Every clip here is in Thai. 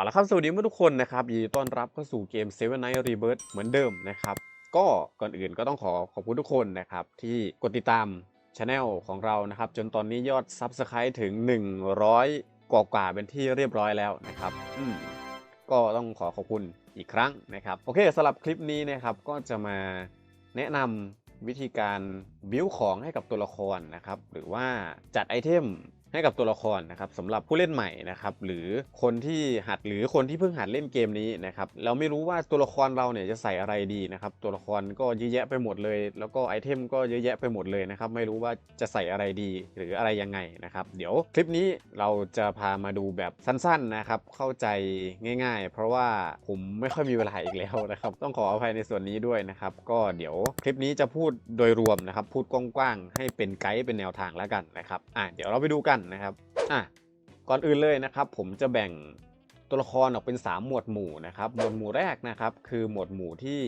เอาละครับ สวัสดีเพื่อนทุกคนนะครับยินดีต้อนรับเข้าสู่เกม Seven Night Rebirth เหมือนเดิมนะครับ ก็ก่อนอื่นก็ต้องขอขอบคุณทุกคนนะครับ ที่กดติดตามช anel ของเรานะครับ จนตอนนี้ยอด Subscribe ถึง 100 กว่ากว่าเป็นที่เรียบร้อยแล้วนะครับอืมก็ต้องขอขอบคุณอีกครั้งนะครับ โอเคสำหรับคลิปนี้นะครับก็จะมาแนะนำวิธีการบิวของให้กับตัวละครนะครับ หรือว่าจัดไอเทม ให้กับตัวละครนะครับสำหรับผู้เล่นใหม่นะครับหรือคนที่หัดหรือคนที่เพิ่งหัดเล่นเกมนี้นะครับเราไม่รู้ว่าตัวละครเราเนี่ยจะใส่อะไรดีนะครับตัวละครก็เยอะแยะไปหมดเลย แล้วก็ไอเทมก็เยอะแยะไปหมดเลยนะครับไม่รู้ว่าจะใส่อะไรดีหรืออะไรยังไงนะครับเดี๋ยวคลิปนี้เราจะพามาดูแบบสั้นๆนะครับเข้าใจง่าย ๆ เพราะว่าผมไม่ค่อยมีเวลาอีกแล้วนะครับต้องขออภัยในส่วนนี้ด้วยนะครับก็เดี๋ยวคลิปนี้จะพูดโดยรวมนะครับพูดกว้างๆให้เป็นไกด์เป็นแนวทางแล้วกันนะครับอะเดี๋ยวเราไปดูกันนะครับอะก่อนอื่นเลยนะครับ ผมจะแบ่งตัวละครออกเป็น 3 หมวดหมู่นะครับ หมวดหมู่แรกนะครับ คือหมวดหมู่ที่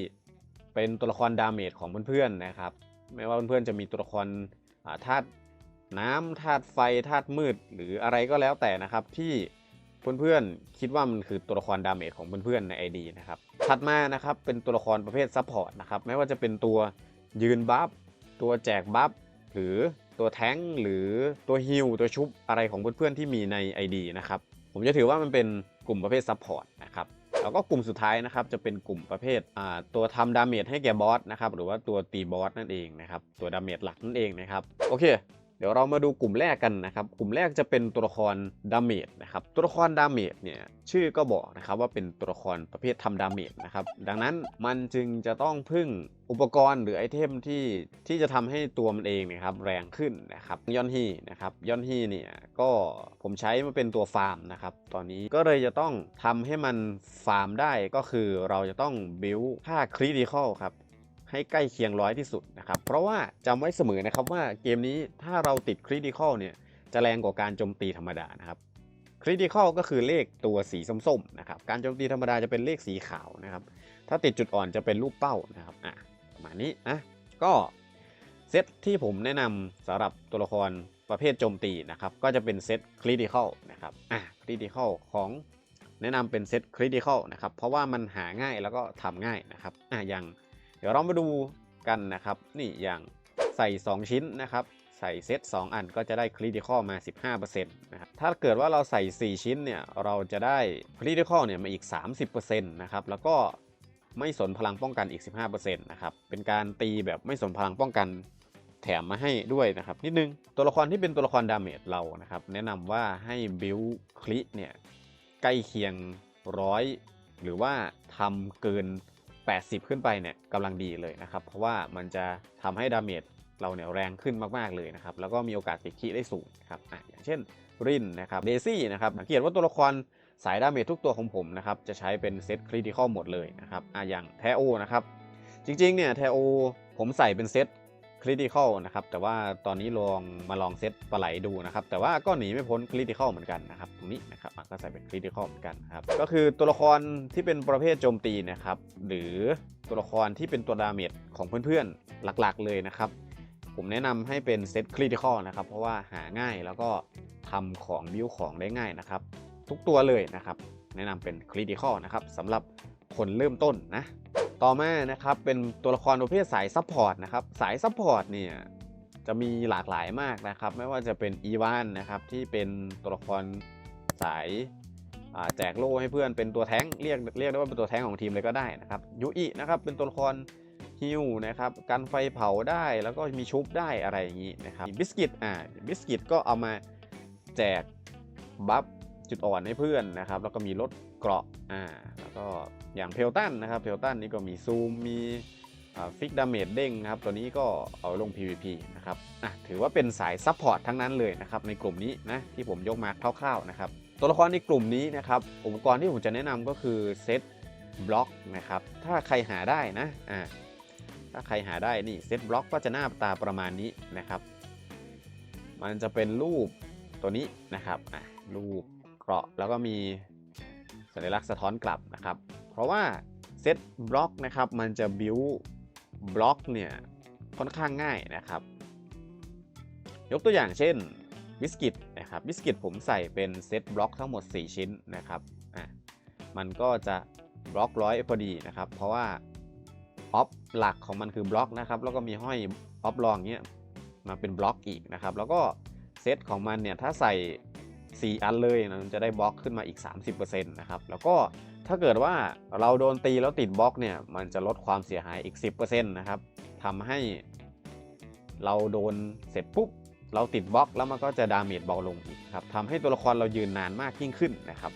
เป็นตัวละครดาเมจของเพื่อนๆนะครับ ไม่ว่าเพื่อนๆจะมีตัวละครธาตุน้ำธาตุไฟธาตุมืด หรืออะไรก็แล้วแต่นะครับที่เพื่อนๆคิดว่ามันคือตัวละครดาเมจของเพื่อนๆใน ID นะครับถัดมานะครับเป็นตัวละครประเภทซัพพอร์ตนะครับไม่ว่าจะเป็นตัวยืนบัฟตัวแจกบัฟหรือ ตัวแท้งหรือตัวฮิลตัวชุบอะไรของเพื่อนๆที่มีใน ID นะครับ ผมจะถือว่ามันเป็นกลุ่มประเภทซัพพอร์ตนะครับแล้วก็กลุ่มสุดท้ายนะครับจะเป็นกลุ่มประเภทตัวทำดาเมจให้แก่บอสนะครับหรือว่าตัวตีบอสนั่นเองนะครับตัวดาเมจหลักนั่นเองนะครับโอเค ดี๋ยวเรามาดูกลุ่มแรกกันนะครับ กลุ่มแรกจะเป็นตัวละครดาเมจนะครับ ตัวละครดาเมจเนี่ยชื่อก็บอกนะครับว่าเป็นตัวละครประเภททำดาเมจนะครับ ดังนั้นมันจึงจะต้องพึ่งอุปกรณ์หรือไอเทมที่ที่จะทำให้ตัวมันเองเนะครับแรงขึ้นนะครับยอนฮีนะครับยอนฮีเนี่ยก็ผมใช้มาเป็นตัวฟาร์มนะครับตอนนี้ก็เลยจะต้องทำให้มันฟาร์มได้ก็คือเราจะต้องบิวค่าคริติคอลครับ ให้ใกล้เคียงร้อยที่สุดนะครับ เพราะว่าจำไว้เสมอนะครับว่าเกมนี้ถ้าเราติดคริติคอลเนี่ยจะแรงกว่าการโจมตีธรรมดานะครับคริติคอลก็คือเลขตัวสีส้มๆนะครับการโจมตีธรรมดาจะเป็นเลขสีขาวนะครับถ้าติดจุดอ่อนจะเป็นรูปเป้านะครับอะประมาณนี้นะก็เซตที่ผมแนะนำสำหรับตัวละครประเภทโจมตีนะครับก็จะเป็นเซตคริติคอลนะครับอะคริติคอลของแนะนำเป็นเซตคริติคอลนะครับเพราะว่ามันหาง่ายแล้วก็ทำง่ายนะครับอะอย่าง เดี๋ยวเรามาดูกันนะครับ นี่อย่างใส่ 2 ชิ้นนะครับใส่เซต2 อันก็จะได้คริติคอลมา 15%นะครับถ้าเกิดว่าเราใส่ 4 ชิ้นเนี่ยเราจะได้คริติคอลเนี่ยมาอีก 30%นะครับแล้วก็ไม่สนพลังป้องกันอีก 15%นะครับเป็นการตีแบบไม่สนพลังป้องกันแถมมาให้ด้วยนะครับนิดนึงตัวละครที่เป็นตัวละครดาเมจเรานะครับแนะนำว่าให้บิวคลิเนี่ยใกล้เคียงร้อยหรือว่าทำเกิน 80 ขึ้นไปเนี่ยกำลังดีเลยนะครับ เพราะว่ามันจะทำให้ดาเมจเราเนี่ยแรงขึ้นมากๆเลยนะครับ แล้วก็มีโอกาสติดคีได้สูงนะครับอะอย่างเช่นรินนะครับเดซี่นะครับสังเกตว่าตัวละครสายดาเมจทุกตัวของผมนะครับจะใช้เป็นเซตคริติคอลหมดเลยนะครับอะอย่างแทโอนะครับจริงๆเนี่ยแทโอผมใส่เป็นเซต คริติคอลนะครับ แต่ว่าตอนนี้ลองมาลองเซตปลาไหลดูนะครับ แต่ว่าก็หนีไม่พ้นคริติคอลเหมือนกันนะครับตรงนี้นะครับก็ใส่เป็นคริติคอลเหมือนกันครับก็คือตัวละครที่เป็นประเภทโจมตีนะครับ หรือตัวละครที่เป็นตัวดาเมจของเพื่อนๆหลักๆเลยนะครับ ผมแนะนำให้เป็นเซตคริติคอลนะครับ เพราะว่าหาง่ายแล้วก็ทำของบิวของได้ง่ายนะครับ ทุกตัวเลยนะครับ แนะนำเป็นคริติคอลนะครับสำหรับคนเริ่มต้นนะ ต่อมานะครับเป็นตัวละครประเภทสายซัพพอร์ตนะครับสายซัพพอร์ตเนี่ยจะมีหลากหลายมากนะครับ ไม่ว่าจะเป็นอีวานนะครับที่เป็นตัวละครสายแจกโล่ให้เพื่อนเป็นตัวแท้งเรียกเรียกได้ว่าเป็นตัวแท้งของทีมเลยก็ได้นะครับยูอินะครับเป็นตัวละครฮิวนะครับกันไฟเผาได้แล้วก็มีชุบได้อะไรอย่างนี้นะครับบิสกิตอ่าบิสกิตก็เอามาแจกบัฟจุดอ่อนให้เพื่อนนะครับแล้วก็มีลด เกราะอ่าแล้วก็อย่างเพลตันนะครับเพลตันนี่ก็มีซูมมีฟิกดาเมจเด้งนะครับ ตัวนี้ก็เอาลง PVP นะครับอะถือว่าเป็นสายซัพพอร์ตทั้งนั้นเลยนะครับ ในกลุ่มนี้นะที่ผมยกมาคร่าวๆนะครับ ตัวละครในกลุ่มนี้นะครับ อุปกรณ์ที่ผมจะแนะนำก็คือเซตบล็อกนะครับ ถ้าใครหาได้นะอ่าถ้าใครหาได้นี่เซตบล็อกก็จะหน้าตาประมาณนี้นะครับ มันจะเป็นรูปตัวนี้นะครับอะรูปเกราะแล้วก็มี สัญลักษณ์สะท้อนกลับนะครับ เพราะว่าเซตบล็อกนะครับมันจะบิวบล็อกเนี่ยค่อนข้างง่ายนะครับ ยกตัวอย่างเช่นบิสกิตนะครับบิสกิตผมใส่เป็นเซตบล็อกทั้งหมด 4 ชิ้นนะครับอะมันก็จะบล็อกร้อยพอดีนะครับ เพราะว่าออฟหลักของมันคือบล็อกนะครับ แล้วก็มีห้อยออฟรองเนี้ยมาเป็นบล็อกอีกนะครับ แล้วก็เซตของมันเนี่ยถ้าใส่ 4 อันเลยนะจะได้บล็อกขึ้นมาอีก 30%นะครับแล้วก็ถ้าเกิดว่าเราโดนตีแล้วติดบล็อกเนี่ยมันจะลดความเสียหายอีก 10%นะครับทำให้เราโดนเสร็จปุ๊บเราติดบล็อกแล้วมันก็จะดาเมจเบาลงอีกครับทำให้ตัวละครเรายืนนานมากยิ่งขึ้นนะครับ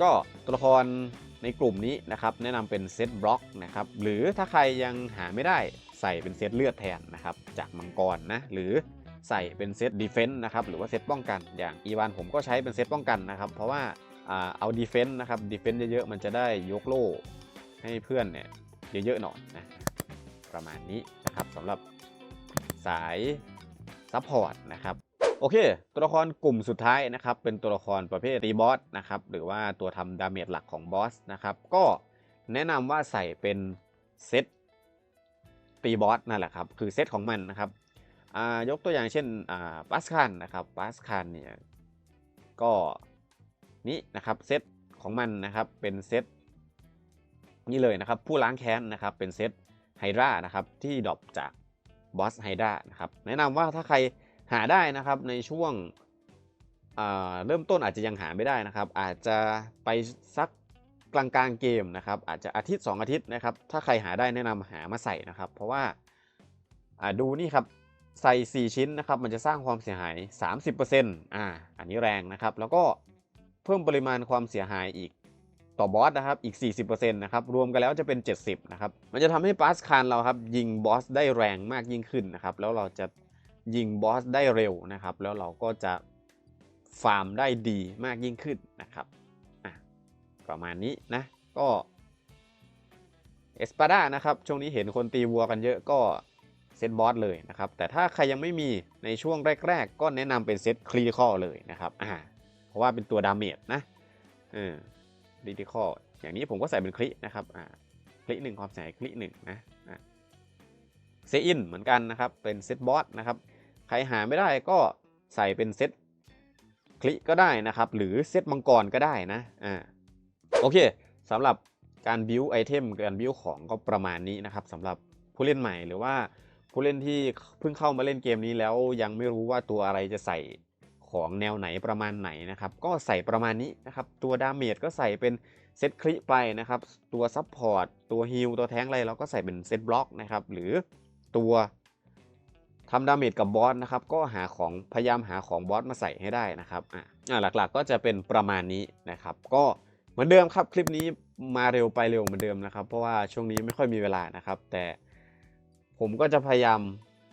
ก็ตัวละครในกลุ่มนี้นะครับแนะนำเป็นเซตบล็อกนะครับหรือถ้าใครยังหาไม่ได้ใส่เป็นเซตเลือดแทนนะครับจากมังกรนะหรือ ใส่เป็นเซตดีเฟนต์นะครับหรือว่าเซตป้องกันอย่างอีวานผมก็ใช้เป็นเซตป้องกันนะครับ เพราะว่าเอาดีเฟนต์นะครับดีเฟนต์เยอะๆมันจะได้ยกโล่ให้เพื่อนเนี่ยเยอะๆหน่อยนะประมาณนี้นะครับสำหรับสายซัพพอร์ตนะครับโอเค ตัวละครกลุ่มสุดท้ายนะครับ เป็นตัวละครประเภทตีบอสนะครับหรือว่าตัวทำดาเมจหลักของบอสนะครับก็แนะนำว่าใส่เป็นเซตตีบอสนั่นแหละครับ คือเซตของมันนะครับ ยกตัวอย่างเช่นอ่าปัสคันนะครับปัสคันเนี่ยก็นี่นะครับเซตของมันนะครับเป็นเซตนี่เลยนะครับผู้ล้างแค้นนะครับเป็นเซตไฮดรานะครับที่ดรอปจากบอสไฮดรานะครับแนะนำว่าถ้าใครหาได้นะครับในช่วงเริ่มต้นอาจจะยังหาไม่ได้นะครับ อาจจะไปสักกลางกลางๆเกมนะครับอาจจะอาทิตย์ 2 อาทิตย์นะครับถ้าใครหาได้แนะนำหามาใส่นะครับ เพราะว่าดูนี่ครับ ใส่ 4 ชิ้นนะครับ มันจะสร้างความเสียหาย 30%อ่า อันนี้แรงนะครับ แล้วก็เพิ่มปริมาณความเสียหายอีกต่อบอสนะครับ อีก 40%นะครับ รวมกันแล้วจะเป็น 70 นะครับ มันจะทำให้บาสคานเราครับ ยิงบอสได้แรงมากยิ่งขึ้นนะครับ แล้วเราจะยิงบอสได้เร็วนะครับ แล้วเราก็จะฟาร์มได้ดีมากยิ่งขึ้นนะครับ อะ ประมาณนี้นะ ก็เอสปาดานะครับ ช่วงนี้เห็นคนตีวัวกันเยอะก็ เซตบอสเลยนะครับ แต่ถ้าใครยังไม่มีในช่วงแรก ๆ ก็แนะนำเป็นเซตคลีคอเลยนะครับอ่าเพราะว่าเป็นตัวดาเมจนะเออดิจิคออย่างนี้ผมก็ใส่เป็นคลินะครับอ่าคลิหนึ่งความเสียหายคลิหนึ่งนะอ่าเซอินเหมือนกันนะครับ เป็นเซตบอสนะครับ ใครหาไม่ได้ก็ใส่เป็นเซตคลิก็ได้นะครับ หรือเซตมังกรก็ได้นะ อ่า โอเคสำหรับการบิวไอเทมการบิวของก็ประมาณนี้นะครับสำหรับผู้เล่นใหม่หรือว่า ผู้เล่นที่เพิ่งเข้ามาเล่นเกมนี้แล้วยังไม่รู้ว่าตัวอะไรจะใส่ของแนวไหนประมาณไหนนะครับ ก็ใส่ประมาณนี้นะครับ ตัวดาเมจก็ใส่เป็นเซตคลิไปนะครับ ตัวซับพอร์ตตัวฮิลตัวแทงอะไรเราก็ใส่เป็นเซตบล็อกนะครับ หรือตัวทำดาเมจกับบอสนะครับ ก็หาของพยายามหาของบอสมาใส่ให้ได้นะครับ อะอะหลักๆก็จะเป็นประมาณนี้นะครับ ก็เหมือนเดิมครับคลิปนี้มาเร็วไปเร็วเหมือนเดิมนะครับ เพราะว่าช่วงนี้ไม่ค่อยมีเวลานะครับ แต่ ผมก็จะพยายาม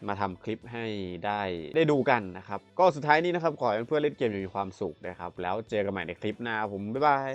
มาทำคลิปให้ได้ได้ดูกันนะครับ ก็สุดท้ายนี้นะครับ ขอให้เพื่อนเล่นเกมอย่างมีความสุขนะครับ แล้วเจอกันใหม่ในคลิปหน้าผม บ๊ายบาย